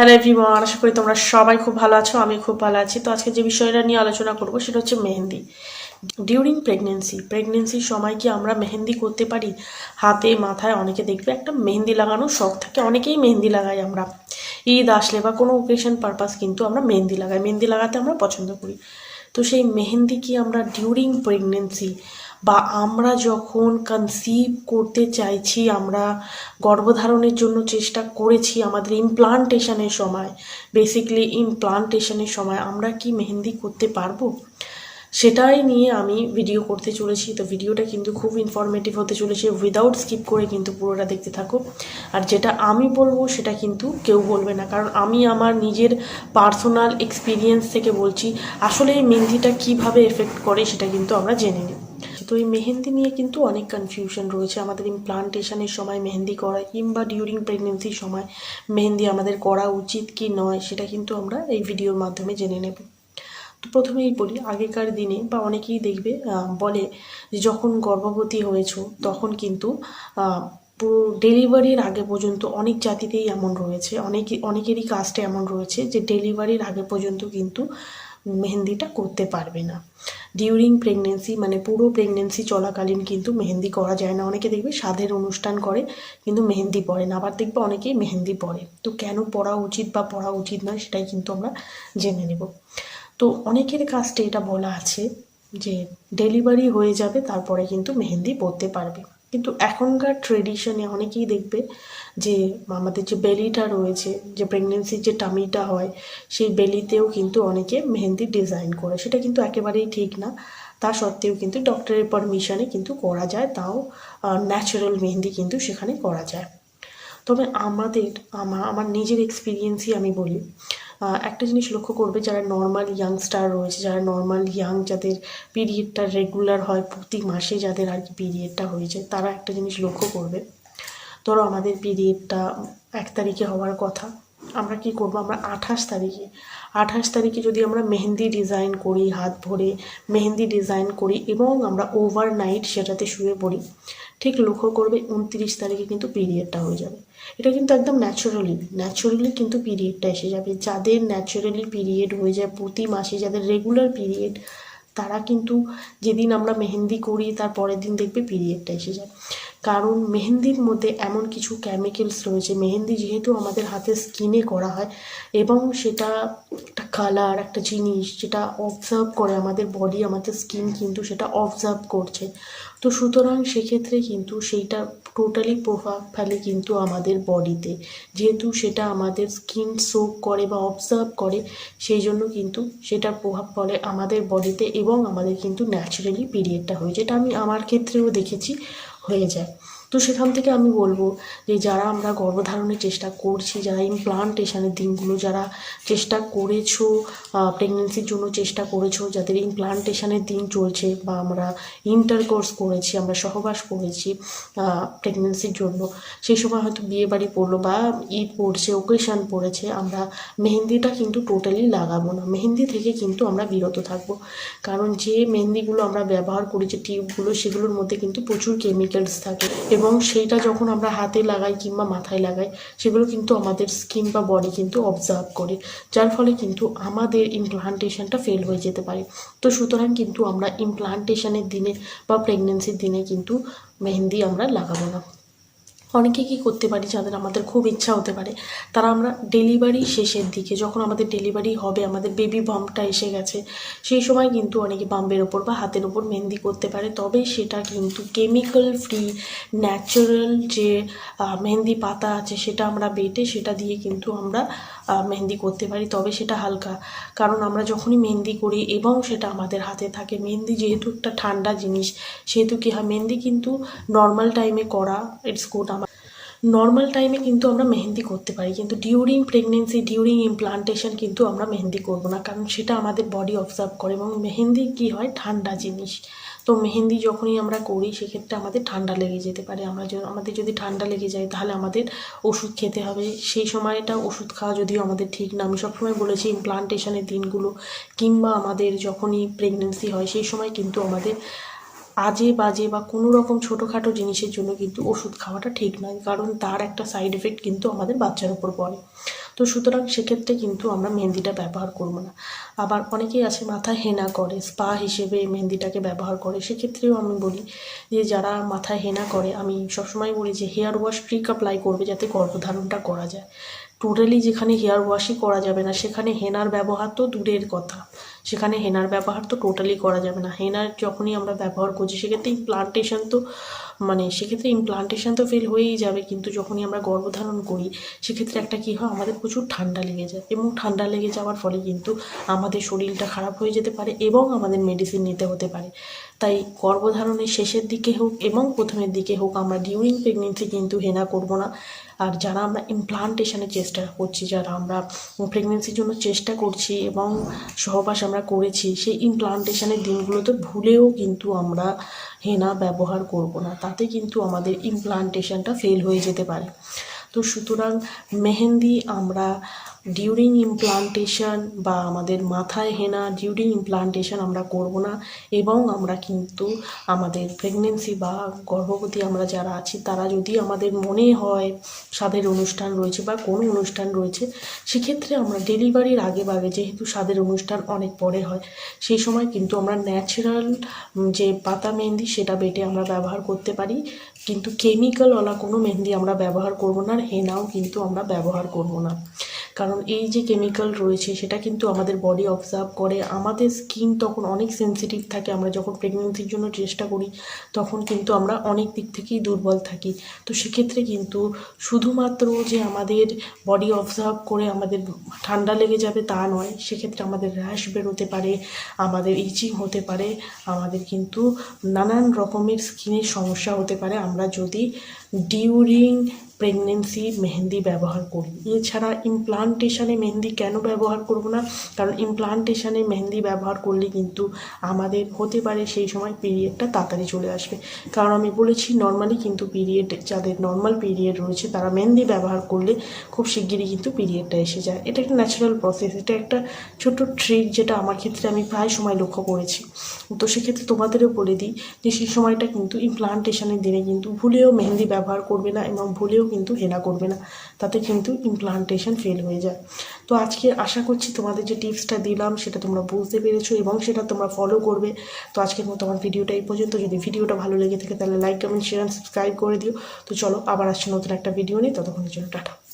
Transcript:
Hello everyone আশা করি তোমরা সবাই খুব ভালো আছো, আমি খুব ভালো আছি। তো আজকে যে বিষয়টা নিয়ে আলোচনা করব সেটা হচ্ছে মেহেন্দি। ডিউরিং প্রেগনেন্সি প্রেগনেন্সির সময় কি আমরা মেহেন্দি করতে পারি? হাতে, মাথায় অনেকে দেখবে একটা মেহেন্দি লাগানোর শখ থাকে, অনেকেই মেহেন্দি লাগাই আমরা। ঈদ আসলে বা কোনো ওকেশন পারপাস কিন্তু আমরা মেহেন্দি লাগাই। মেহেন্দি লাগাতে আমরা পছন্দ করি। তো সেই মেহেন্দি কি আমরা ডিউরিং প্রেগনেন্সি বা আমরা যখন কনসিভ করতে চাইছি, আমরা গর্ভধারণের জন্য চেষ্টা করেছি আমাদের ইমপ্লান্টেশনের সময় বেসিক্যালি ইমপ্লান্টেশনের সময়, আমরা কি মেহেন্দি করতে পারব? সেটাই নিয়ে আমি ভিডিও করতে চলেছি। তো ভিডিওটা কিন্তু খুব ইনফরমেটিভ হতে চলেছে। উইদাউট স্কিপ করে কিন্তু পুরোটা দেখতে থাকো। আর যেটা আমি বলব, সেটা কিন্তু কেউ বলবে না। কারণ আমি আমার নিজের পার্সোনাল এক্সপিরিয়েন্স থেকে বলছি, আসলে এই মেহেন্দিটা কীভাবে এফেক্ট করে সেটা কিন্তু আমরা জেনে নিই তো এই মেহেন্দি নিয়ে কিন্তু অনেক কনফিউশন রয়েছে। আমাদের ইমপ্লান্টেশনের সময় মেহেন্দি করা কিংবা ডিউরিং প্রেগনেন্সির সময় মেহেন্দি আমাদের করা উচিত কি নয়, সেটা কিন্তু আমরা এই ভিডিওর মাধ্যমে জেনে নেব। তো প্রথমেই বলি, আগেকার দিনে বা অনেকেই দেখবে বলে যে যখন গর্ভবতী হয়েছ তখন কিন্তু পুরো ডেলিভারির আগে পর্যন্ত অনেক জাতিতেই এমন রয়েছে, অনেক, অনেকেরই কাজটা এমন রয়েছে যে ডেলিভারির আগে পর্যন্ত কিন্তু মেহেন্দিটা করতে পারবে না। ডিউরিং প্রেগনেন্সি মানে পুরো প্রেগনেন্সি চলাকালীন কিন্তু মেহেন্দি করা যায় না। অনেকে দেখবে সাধের অনুষ্ঠান করে কিন্তু মেহেন্দি পরে না। আবার দেখবে অনেকেই মেহেন্দি পরে। তো কেন পড়া উচিত বা পড়া উচিত নয় সেটাই কিন্তু আমরা জেনে নেব। তো অনেকের কাস্টে এটা বলা আছে যে ডেলিভারি হয়ে যাবে, তারপরে কিন্তু মেহেন্দি পরতে পারবে। কিন্তু এখনকার ট্রেডিশনে অনেকেই দেখবে যে আমাদের যে বেলিটা রয়েছে, যে প্রেগনেন্সির যে টামিটা হয়, সেই বেলিতেও কিন্তু অনেকে মেহেন্দি ডিজাইন করে। সেটা কিন্তু একেবারেই ঠিক না। তা সত্ত্বেও কিন্তু ডক্টরের পারমিশনে কিন্তু করা যায়, তাও ন্যাচারাল মেহেন্দি কিন্তু সেখানে করা যায়। তবে আমাদের আমার আমার নিজের এক্সপিরিয়েন্সই আমি বলি একটা জিনিস লক্ষ্য করবে, যারা নর্মাল ইয়াংস্টার রয়েছে, যারা নর্মাল ইয়াং যাদের পিরিয়ডটা রেগুলার হয়, প্রতি মাসে যাদের আর কি পিরিয়ডটা হয়ে যায় তারা একটা জিনিস লক্ষ্য করবে। ধরো আমাদের পিরিয়ডটা এক তারিখে হওয়ার কথা, আমরা কি করব? আমরা আঠাশ তারিখে আঠাশ তারিখে যদি আমরা মেহেন্দি ডিজাইন করি, হাত ভরে মেহেন্দি ডিজাইন করি এবং আমরা ওভারনাইট সেটাতে শুয়ে পড়ি ঠিক লক্ষ্য করবে উনত্রিশ তারিখে কিন্তু পিরিয়ডটা হয়ে যাবে। এটা কিন্তু একদম ন্যাচারালি ন্যাচারালি কিন্তু পিরিয়ডটা এসে যাবে। যাদের ন্যাচারালি পিরিয়ড হয়ে যায়, প্রতি মাসে যাদের রেগুলার পিরিয়ড তারা কিন্তু যেদিন আমরা মেহেন্দি করি, তার পরের দিন দেখবে পিরিয়ডটা এসে যায় কারণ মেহেন্দির মধ্যে এমন কিছু কেমিক্যালস রয়েছে, মেহেন্দি যেহেতু আমাদের হাতে স্কিনে করা হয়, এবং সেটা একটা কালার একটা জিনিস যেটা অবজার্ভ করে আমাদের বডি আমাদের স্কিন কিন্তু সেটা অবজার্ভ করছে। তো সুতরাং সেক্ষেত্রে কিন্তু সেইটা টোটালি প্রভাব ফেলে কিন্তু আমাদের বডিতে। যেহেতু সেটা আমাদের স্কিন সোক করে বা অবজার্ভ করে, সেই জন্য কিন্তু সেটা প্রভাব পড়ে আমাদের বডিতে এবং আমাদের কিন্তু ন্যাচারালি পিরিয়ডটা হয়ে যেটা আমি আমার ক্ষেত্রেও দেখেছি হয়ে যায়। তো সেখান থেকে আমি বলব যে যারা আমরা গর্ভধারণের চেষ্টা করছি, যারা ইমপ্লান্টেশনের দিনগুলো যারা চেষ্টা করেছ প্রেগনেন্সির জন্য চেষ্টা করেছ, যাদের ইমপ্লান্টেশনের দিন চলছে বা আমরা ইন্টারকোর্স করেছি, আমরা সহবাস করেছি প্রেগনেন্সির জন্য, সেই সময় হয়তো বিয়ে বাড়ি পড়ল বা ঈদ পড়ছে ওকেশন পড়েছে, আমরা মেহেন্দিটা কিন্তু টোটালি লাগাবো না। মেহেন্দি থেকে কিন্তু আমরা বিরত থাকব। কারণ যে মেহেন্দিগুলো আমরা ব্যবহার করি, যে টিউবগুলো সেগুলোর মধ্যে কিন্তু প্রচুর কেমিক্যালস থাকে এবং সেইটা যখন আমরা হাতে লাগাই কিংবা মাথায় লাগাই, সেগুলো কিন্তু আমাদের স্কিন বা বডি কিন্তু অবজার্ভ করে। যার ফলে কিন্তু আমাদের ইমপ্লান্টেশনটা ফেল হয়ে যেতে পারে। তো সুতরাং কিন্তু আমরা ইমপ্লান্টেশনের দিনে বা প্রেগনেন্সির দিনে কিন্তু মেহেন্দি আমরা লাগাবো না। অনেকে কী করতে পারি যাদের আমাদের খুব ইচ্ছা হতে পারে? তারা আমরা ডেলিভারি শেষের দিকে, যখন আমাদের ডেলিভারি হবে, আমাদের বেবি বাম্পটা এসে গেছে, সেই সময় কিন্তু অনেকে বাম্পের ওপর বা হাতের ওপর মেহেন্দি করতে পারে। তবে সেটা কিন্তু কেমিক্যাল ফ্রি ন্যাচারাল যে মেহেন্দি পাতা আছে সেটা আমরা বেটে সেটা দিয়ে কিন্তু আমরা মেহেন্দি করতে পারি, তবে সেটা হালকা। কারণ আমরা যখনই মেহেন্দি করি এবং সেটা আমাদের হাতে থাকে, মেহেন্দি যেহেতু একটা ঠান্ডা জিনিস, সেহেতু কি হয়, মেহেন্দি কিন্তু নর্মাল টাইমে করা ইটস গুড আমার নর্মাল টাইমে কিন্তু আমরা মেহেন্দি করতে পারি, কিন্তু ডিউরিং প্রেগনেন্সি ডিউরিং ইমপ্লান্টেশন কিন্তু আমরা মেহেন্দি করব না, কারণ সেটা আমাদের বডি অবজার্ভ করে এবং মেহেন্দি কি হয়? ঠান্ডা জিনিস। তো মেহেন্দি যখনই আমরা করি, সেক্ষেত্রে আমাদের ঠান্ডা লেগে যেতে পারে। আমরা আমাদের যদি ঠান্ডা লেগে যায়, তাহলে আমাদের ওষুধ খেতে হবে। সেই সময়টা ওষুধ খাওয়া যদিও আমাদের ঠিক না। আমি সবসময় বলেছি ইমপ্লান্টেশনের দিনগুলো কিংবা আমাদের যখনই প্রেগনেন্সি হয়, সেই সময় কিন্তু আমাদের আজে বাজে বা কোনো রকম ছোটোখাটো জিনিসের জন্য কিন্তু ওষুধ খাওয়াটা ঠিক নয়, কারণ তার একটা সাইড এফেক্ট কিন্তু আমাদের বাচ্চার উপর পড়ে। তো সুতরাং সেক্ষেত্রে কিন্তু আমরা মেহেন্দিটা ব্যবহার করব না। আবার অনেকেই আছে মাথায় হেনা করে স্পা হিসেবে মেহেন্দিটাকে ব্যবহার করে। সেক্ষেত্রেও আমি বলি যে, যারা মাথায় হেনা করে, আমি সবসময় বলি যে হেয়ার ওয়াশ ট্রিক অ্যাপ্লাই করবে যাতে গর্ভধারণটা করা যায়। টোটালি যেখানে হেয়ার ওয়াশই করা যাবে না, সেখানে হেনার ব্যবহার তো দূরের কথা। সেখানে হেনার ব্যবহার তো টোটালি করা যাবে না। হেনার যখনই আমরা ব্যবহার করছি, সেক্ষেত্রে ইমপ্লান্টেশন তো মানে সেক্ষেত্রে ইমপ্লান্টেশন তো ফেল হয়েই যাবে। কিন্তু যখনই আমরা গর্ভধারণ করি, সেক্ষেত্রে একটা কী হয়, আমাদের প্রচুর ঠান্ডা লেগে যায়। এবং ঠান্ডা লেগে যাওয়ার ফলে কিন্তু আমাদের শরীরটা খারাপ হয়ে যেতে পারে এবং আমাদের মেডিসিন নিতে হতে পারে। তাই গর্ভধারণের শেষের দিকে হোক এবং প্রথমের দিকে হোক, আমরা ডিউরিং প্রেগনেন্সি কিন্তু হেনা করব না। আর যারা আমরা ইমপ্লান্টেশনের চেষ্টা করছি, যারা আমরা প্রেগনেন্সির জন্য চেষ্টা করছি এবং সহবাস আমরা করেছি, সেই ইমপ্লান্টেশনের দিনগুলোতে ভুলেও কিন্তু আমরা হেনা ব্যবহার করব না। তাতে কিন্তু আমাদের ইমপ্লান্টেশনটা ফেল হয়ে যেতে পারে। তো সুতরাং মেহেন্দি আমরা ডিউরিং ইমপ্লান্টেশন বা আমাদের মাথায় হেনা ডিউরিং ইমপ্লান্টেশন আমরা করব না। এবং আমরা কিন্তু আমাদের প্রেগনেন্সি বা গর্ভবতী আমরা যারা আছি, তারা যদি আমাদের মনে হয় স্বাদের অনুষ্ঠান রয়েছে বা কোনো অনুষ্ঠান রয়েছে, সেক্ষেত্রে আমরা ডেলিভারির আগে বাগে যেহেতু স্বাদের অনুষ্ঠান অনেক পরে হয়, সেই সময় কিন্তু আমরা ন্যাচারাল যে পাতা মেহেন্দি সেটা বেটে আমরা ব্যবহার করতে পারি। কিন্তু কেমিক্যালওয়ালা কোনো মেহেন্দি আমরা ব্যবহার করব না, আর হেনাও কিন্তু আমরা ব্যবহার করব না। কারণ এই যে কেমিক্যাল রয়েছে, সেটা কিন্তু আমাদের বডি অবজার্ভ করে। আমাদের স্কিন তখন অনেক সেন্সিটিভ থাকে। আমরা যখন প্রেগনেন্সির জন্য চেষ্টা করি, তখন কিন্তু আমরা অনেক দিক থেকেই দুর্বল থাকি। তো সেক্ষেত্রে কিন্তু শুধুমাত্র যে আমাদের বডি অবজার্ভ করে আমাদের ঠান্ডা লেগে যাবে তা নয়, সেক্ষেত্রে আমাদের র্যাশ বেরোতে পারে, আমাদের ইচিং হতে পারে, আমাদের কিন্তু নানান রকমের স্কিনের সমস্যা হতে পারে। আমরা যদি ডিউরিং প্রেগনেন্সি মেহেন্দি ব্যবহার করি। এছাড়া ইমপ্লান্টেশনে মেহেন্দি কেন ব্যবহার করব না? কারণ ইমপ্লান্টেশনে মেহেন্দি ব্যবহার করলে কিন্তু আমাদের হতে পারে সেই সময় পিরিয়ডটা তাড়াতাড়ি চলে আসবে। কারণ আমি বলেছি নর্মালি কিন্তু পিরিয়ড যাদের নর্মাল পিরিয়ড রয়েছে, তারা মেহেন্দি ব্যবহার করলে খুব শিগগিরই কিন্তু পিরিয়ডটা এসে যায়। এটা একটা ন্যাচারাল প্রসেস এটা একটা ছোট ট্রিক যেটা আমার ক্ষেত্রে আমি প্রায় সময় লক্ষ্য করেছি। তো সেক্ষেত্রে তোমাদেরও বলে দিই যে সেই সময়টা কিন্তু ইমপ্লান্টেশনের দিনে কিন্তু ভুলেও মেহেন্দি ব্যবহার করবে না এবং ভুলেও কিন্তু হেনা করবে না। তাতে কিন্তু ইমপ্লান্টেশন ফেল হয়ে যায়। তো আজকে আশা করছি তোমাদের যে টিপসটা দিলাম, সেটা তোমরা বুঝতে পেরেছ এবং সেটা তোমরা ফলো করবে। তো আজকের মতো আমার ভিডিওটা এই পর্যন্ত। যদি ভিডিওটা ভালো লেগে থাকে, তাহলে লাইক কমেন্ট শেয়ার সাবস্ক্রাইব করে দিও। তো চলো আবার আসছে নতুন একটা ভিডিও নিয়ে। ততক্ষণের জন্য টাটা।